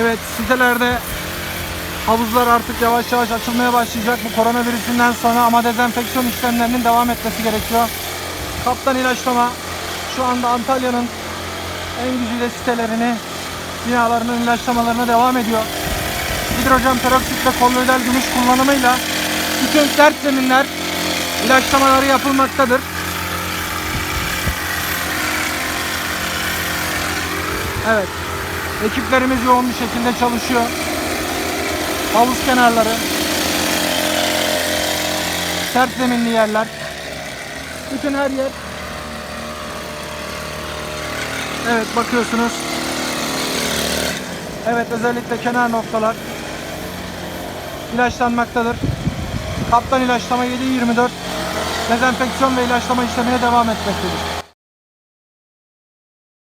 Evet sitelerde havuzlar artık yavaş yavaş açılmaya başlayacak bu koronavirüsünden sonra ama dezenfeksiyon işlemlerinin devam etmesi gerekiyor. Kaptan ilaçlama şu anda Antalya'nın en güzide sitelerini binalarının ilaçlamalarına devam ediyor. Hidrojen peroksit ve kolloidal gümüş kullanımıyla bütün sert zeminler ilaçlamaları yapılmaktadır. Evet. Ekiplerimiz yoğun bir şekilde çalışıyor. Havuz kenarları, sert zeminli yerler, bütün her yer. Evet bakıyorsunuz. Evet özellikle kenar noktalar ilaçlanmaktadır. Kaptan ilaçlama 7-24 dezenfeksiyon ve ilaçlama işlemine devam etmektedir.